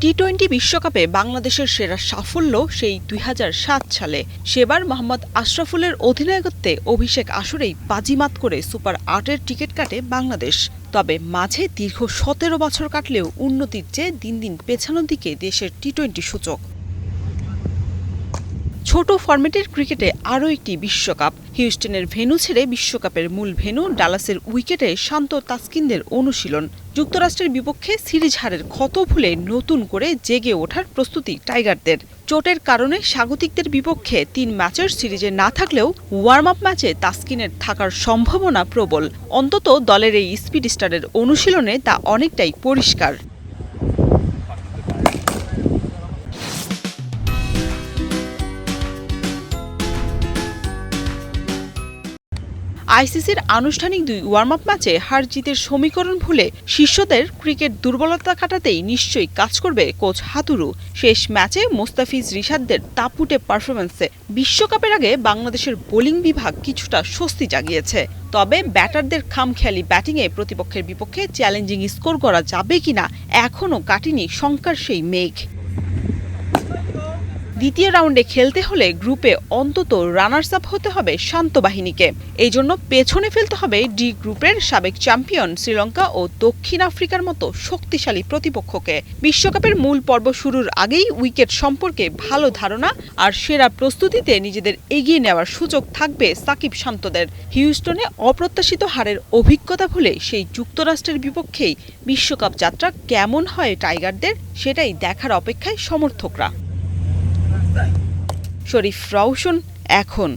T twenty বিশ্বকাপে বাংলাদেশের সেরা সাফল্য সেই দুই হাজার সাত সালে। সেবার মোহাম্মদ আশরাফুলের অধিনায়কত্বে অভিষেক আসরেই বাজিমাত করে সুপার আটের টিকিট কাটে বাংলাদেশ। তবে মাঝে দীর্ঘ সতেরো বছর কাটলেও উন্নতির চেয়ে দিন দিন পেছানোর দিকে দেশের টি টোয়েন্টি সূচক। ছোট ফরম্যাটের ক্রিকেটে আরও একটি বিশ্বকাপ। হিউস্টনের ভেন্যু ছেড়ে বিশ্বকাপের মূল ভেনু ডালাসের উইকেটে শান্ত তাস্কিনদের অনুশীলন। যুক্তরাষ্ট্রের বিপক্ষে সিরিজ হারের ক্ষত ভুলে নতুন করে জেগে ওঠার প্রস্তুতি টাইগারদের। চোটের কারণে স্বাগতিকদের বিপক্ষে তিন ম্যাচের সিরিজে না থাকলেও ওয়ার্ম আপ ম্যাচে তাস্কিনের থাকার সম্ভাবনা প্রবল। অন্তত দলের এই স্পিড স্টারের অনুশীলনে তা অনেকটাই পরিষ্কার। আইসিসির আনুষ্ঠানিক দুই ওয়ার্ম আপ ম্যাচে হার জিতের সমীকরণ ভুলে শিষ্যদের ক্রিকেট দুর্বলতা কাটাতেই নিশ্চয়ই কাজ করবে কোচ হাতুরু। শেষ ম্যাচে মোস্তাফিজ রিশাদদের তাপুটে পারফরমেন্সে বিশ্বকাপের আগে বাংলাদেশের বোলিং বিভাগ কিছুটা স্বস্তি জাগিয়েছে। তবে ব্যাটারদের খামখেয়ালি ব্যাটিংয়ে প্রতিপক্ষের বিপক্ষে চ্যালেঞ্জিং স্কোর করা যাবে কিনা এখনও কাটেনি শঙ্কার সেই মেঘ। দ্বিতীয় রাউন্ডে খেলতে হলে গ্রুপে অন্তত রানার্স আপ হতে হবে শান্ত বাহিনীকে। এই জন্য পেছনে ফেলতে হবে ডি গ্রুপের সাবেক চ্যাম্পিয়ন শ্রীলঙ্কা ও দক্ষিণ আফ্রিকার মতো শক্তিশালী প্রতিপক্ষকে। বিশ্বকাপের মূল পর্ব শুরুর আগেই উইকেট সম্পর্কে ভালো ধারণা আর সেরা প্রস্তুতিতে নিজেদের এগিয়ে নেওয়ার সুযোগ থাকবে সাকিব শান্তদের। হিউস্টনে অপ্রত্যাশিত হারের অভিজ্ঞতা ভুলে সেই যুক্তরাষ্ট্রের বিপক্ষেই বিশ্বকাপ যাত্রা কেমন হয় টাইগারদের সেটাই দেখার অপেক্ষায় সমর্থকরা। শরীফ রওশন এখন।